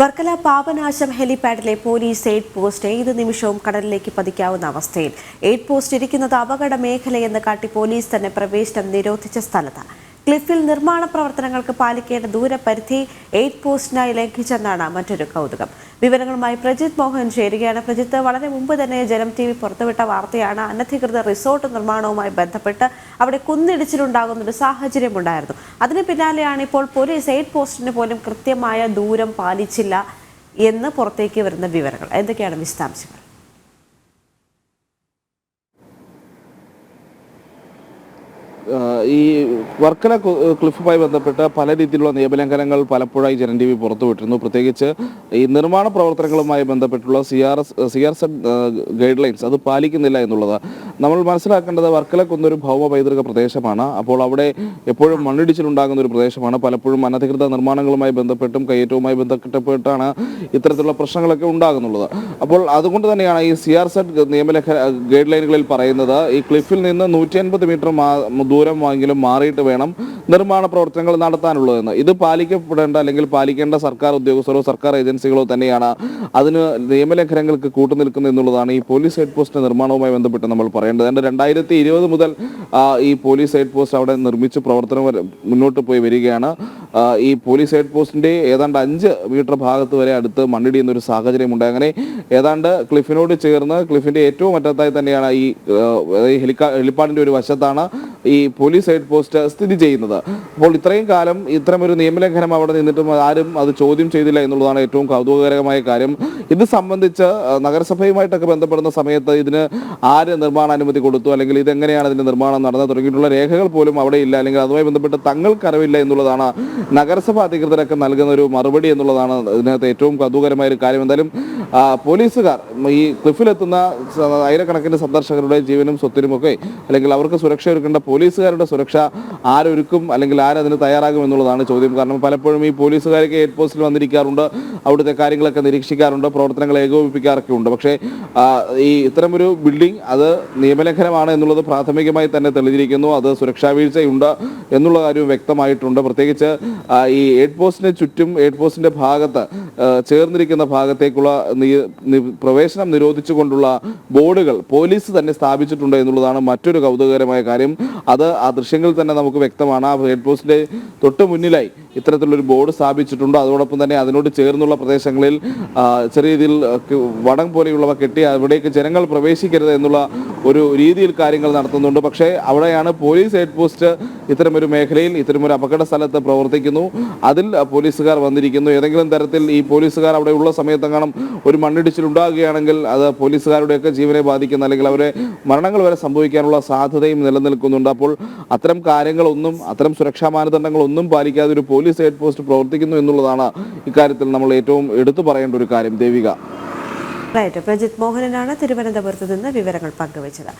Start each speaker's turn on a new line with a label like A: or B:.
A: വർക്കല പാപനാശം ഹെലിപാഡിലെ police aid post ഏത് നിമിഷവും കടലിലേക്ക് പതിക്കാവുന്ന അവസ്ഥയിൽ. എയ്ഡ് പോസ്റ്റ് ഇരിക്കുന്നത് അപകട മേഖലയെന്ന് കാട്ടി പോലീസ് തന്നെ പ്രവേശനം നിരോധിച്ച സ്ഥലത്ത് ക്ലിഫിൽ നിർമ്മാണ പ്രവർത്തനങ്ങൾക്ക് പാലിക്കേണ്ട ദൂരപരിധി എയ്ഡ് പോസ്റ്റിനായി ലംഘിച്ചെന്നാണ് മറ്റൊരു കൗതുകം. വിവരങ്ങളുമായി പ്രജിത് മോഹൻ ചേരുകയാണ്. പ്രജിത്ത് വളരെ മുമ്പ് തന്നെ ജനം ടി വി പുറത്തുവിട്ട വാർത്തയാണ് അനധികൃത റിസോർട്ട് നിർമ്മാണവുമായി ബന്ധപ്പെട്ട് അവിടെ കുന്നിടിച്ചിലുണ്ടാകുന്ന ഒരു സാഹചര്യമുണ്ടായിരുന്നു. അതിന് പിന്നാലെയാണ് ഇപ്പോൾ പോലീസ് എയ്ഡ് പോസ്റ്റിന് പോലും കൃത്യമായ ദൂരം പാലിച്ചില്ല എന്ന് പുറത്തേക്ക് വരുന്ന വിവരങ്ങൾ. എന്തൊക്കെയാണ് വിശദാംശങ്ങൾ?
B: ഈ വർക്കല ക്ലിഫുമായി ബന്ധപ്പെട്ട് പല രീതിയിലുള്ള നിയമലംഘനങ്ങൾ പലപ്പോഴായി ജനൻ ടി വി പുറത്തുവിട്ടിരുന്നു. പ്രത്യേകിച്ച് ഈ നിർമ്മാണ പ്രവർത്തനങ്ങളുമായി ബന്ധപ്പെട്ടുള്ള C R S C R Z guide lines അത് പാലിക്കുന്നില്ല എന്നുള്ളത്. നമ്മൾ മനസ്സിലാക്കേണ്ടത് വർക്കല കുന്നൊരു ഭൗമ പൈതൃക പ്രദേശമാണ്. അപ്പോൾ അവിടെ എപ്പോഴും മണ്ണിടിച്ചിലുണ്ടാകുന്ന ഒരു പ്രദേശമാണ്. പലപ്പോഴും അനധികൃത നിർമ്മാണങ്ങളുമായി ബന്ധപ്പെട്ടും കയ്യേറ്റവുമായി ബന്ധപ്പെട്ടാണ് ഇത്തരത്തിലുള്ള പ്രശ്നങ്ങളൊക്കെ ഉണ്ടാകുന്നുള്ളത്. അപ്പോൾ അതുകൊണ്ട് തന്നെയാണ് ഈ സി ആർ സെഡ് നിയമലേഖ ഗൈഡ് ലൈനുകളിൽ പറയുന്നത്. ഈ ക്ലിഫിൽ നിന്ന് നൂറ്റി അൻപത് മീറ്റർ ദൂരം വാങ്ങിയാലും മാറിയിട്ട് വേണം നിർമ്മാണ പ്രവർത്തനങ്ങൾ നടത്താനുള്ളതെന്ന്. ഇത് പാലിക്കപ്പെടേണ്ട അല്ലെങ്കിൽ പാലിക്കേണ്ട സർക്കാർ ഉദ്യോഗസ്ഥരോ സർക്കാർ ഏജൻസികളോ തന്നെയാണ് അതിന് നിയമലംഘനങ്ങൾക്ക് കൂട്ടുനിൽക്കുന്നത് എന്നുള്ളതാണ് ഈ പോലീസ് ഹെഡ് പോസ്റ്റിന്റെ നിർമ്മാണവുമായി ബന്ധപ്പെട്ട് നമ്മൾ പറയേണ്ടത്. ഏതാണ്ട് രണ്ടായിരത്തി ഇരുപത് മുതൽ ഈ പോലീസ് ഹെഡ് പോസ്റ്റ് അവിടെ നിർമ്മിച്ച് പ്രവർത്തനം മുന്നോട്ട് പോയി വരികയാണ്. ഈ പോലീസ് ഹെഡ് പോസ്റ്റിന്റെ ഏതാണ്ട് അഞ്ച് മീറ്റർ ഭാഗത്ത് വരെ അടുത്ത് മണ്ണിടിയുന്ന ഒരു സാഹചര്യമുണ്ട് അങ്ങനെ ഏതാണ്ട് ക്ലിഫിനോട് ചേർന്ന് ക്ലിഫിന്റെ ഏറ്റവും അറ്റത്തായി തന്നെയാണ് ഈ ഹെലിക്കാ ഹെലിപ്പാഡിന്റെ ഒരു വശത്താണ് ഈ പോലീസ് ഹെഡ് പോസ്റ്റ് സ്ഥിതി ചെയ്യുന്നത്. അപ്പോൾ ഇത്രയും കാലം ഇത്തരം ഒരു നിയമലംഘനം അവിടെ നിന്നിട്ടും ആരും അത് ചോദ്യം ചെയ്തില്ല എന്നുള്ളതാണ് ഏറ്റവും കൗതുകകരമായ കാര്യം. ഇത് സംബന്ധിച്ച് നഗരസഭയുമായിട്ടൊക്കെ ബന്ധപ്പെടുന്ന സമയത്ത് ഇതിന് ആര് നിർമ്മാണാനുമതി കൊടുത്തു? അല്ലെങ്കിൽ ഇതെങ്ങനെയാണ് ഇതിന്റെ നിർമ്മാണം നടന്നത്? തുടങ്ങിയിട്ടുള്ള രേഖകൾ പോലും അവിടെ ഇല്ല. അല്ലെങ്കിൽ അതുമായി ബന്ധപ്പെട്ട് തങ്ങൾക്ക് അറിവില്ല എന്നുള്ളതാണ് നഗരസഭ അധികൃതരൊക്കെ നൽകുന്ന ഒരു മറുപടി എന്നുള്ളതാണ് ഇതിനകത്ത് ഏറ്റവും കൗതുകരമായ ഒരു കാര്യം. എന്തായാലും പോലീസുകാർ ഈ ക്ലിഫിലെത്തുന്ന ആയിരക്കണക്കിന് സന്ദർശകരുടെ ജീവനും സ്വത്തിനും ഒക്കെ അല്ലെങ്കിൽ അവർക്ക് സുരക്ഷ ഒരുക്കേണ്ട പോലീസുകാരുടെ സുരക്ഷ ആരൊരുക്കും? അല്ലെങ്കിൽ ആരതിന് തയ്യാറാകും എന്നുള്ളതാണ് ചോദ്യം. കാരണം പലപ്പോഴും ഈ പോലീസുകാരൊക്കെ ഹെഡ് പോസ്റ്റിൽ വന്നിരിക്കാറുണ്ട് അവിടുത്തെ കാര്യങ്ങളൊക്കെ നിരീക്ഷിക്കാറുണ്ട് പ്രവർത്തനങ്ങൾ ഏകോപിപ്പിക്കാറൊക്കെ ഉണ്ട് പക്ഷേ ഈ ഇത്തരമൊരു ബിൽഡിംഗ് അത് നിയമലംഘനമാണ് എന്നുള്ളത് പ്രാഥമികമായി തന്നെ തെളിഞ്ഞിരിക്കുന്നു. അത് സുരക്ഷാ വീഴ്ചയുണ്ട് എന്നുള്ള കാര്യവും വ്യക്തമായിട്ടുണ്ട്. പ്രത്യേകിച്ച് ഈ എയ്ഡ് പോസ്റ്റിന് ചുറ്റും എയ്ഡ് പോസ്റ്റിന്റെ ഭാഗത്ത് ചേർന്നിരിക്കുന്ന ഭാഗത്തേക്കുള്ള പ്രവേശനം നിരോധിച്ചുകൊണ്ടുള്ള ബോർഡുകൾ പോലീസ് തന്നെ സ്ഥാപിച്ചിട്ടുണ്ട് എന്നുള്ളതാണ് മറ്റൊരു കൗതുകകരമായ കാര്യം. അത് ആ ദൃശ്യങ്ങളിൽ തന്നെ നമുക്ക് വ്യക്തമാണ്. ആ ഹെഡ് പോസ്റ്റിന്റെ തൊട്ട് മുന്നിലായി ഇത്തരത്തിലുള്ളൊരു ബോർഡ് സ്ഥാപിച്ചിട്ടുണ്ട്. അതോടൊപ്പം തന്നെ അതിനോട് ചേർന്നുള്ള പ്രദേശങ്ങളിൽ ചെറിയ രീതിയിൽ വടം പോലെയുള്ളവ കെട്ടി അവിടേക്ക് ജനങ്ങൾ പ്രവേശിക്കരുത് എന്നുള്ള ഒരു രീതിയിൽ കാര്യങ്ങൾ നടത്തുന്നുണ്ട്. പക്ഷേ അവിടെയാണ് പോലീസ് ഹെഡ് പോസ്റ്റ് ഇത്തരമൊരു മേഖലയിൽ ഇത്തരമൊരു അപകട സ്ഥലത്ത് പ്രവർത്തിക്കുന്നു. അതിൽ പോലീസുകാർ വന്നിരിക്കുന്നു. ഏതെങ്കിലും തരത്തിൽ ഈ പോലീസുകാർ അവിടെ ഉള്ള സമയത്തെങ്ങാനും ഒരു മണ്ണിടിച്ചിൽ ഉണ്ടാകുകയാണെങ്കിൽ അത് പോലീസുകാരുടെയൊക്കെ ജീവനെ ബാധിക്കുന്ന അല്ലെങ്കിൽ അവരെ മരണങ്ങൾ വരെ സംഭവിക്കാനുള്ള സാധ്യതയും നിലനിൽക്കുന്നുണ്ട്. അപ്പോൾ അത്തരം കാര്യങ്ങളൊന്നും അത്തരം സുരക്ഷാ മാനദണ്ഡങ്ങളൊന്നും പാലിക്കാതെ ഒരു പോലീസ് ഹെഡ് പോസ്റ്റ് പ്രവർത്തിക്കുന്നു എന്നുള്ളതാണ് ഇക്കാര്യത്തിൽ നമ്മൾ ഏറ്റവും എടുത്തു പറയേണ്ട ഒരു കാര്യം. ദേവിക.
A: റൈറ്റ്. പ്രജിത് മോഹനനാണ് തിരുവനന്തപുരത്ത് നിന്ന് വിവരങ്ങൾ പങ്കുവച്ചത്.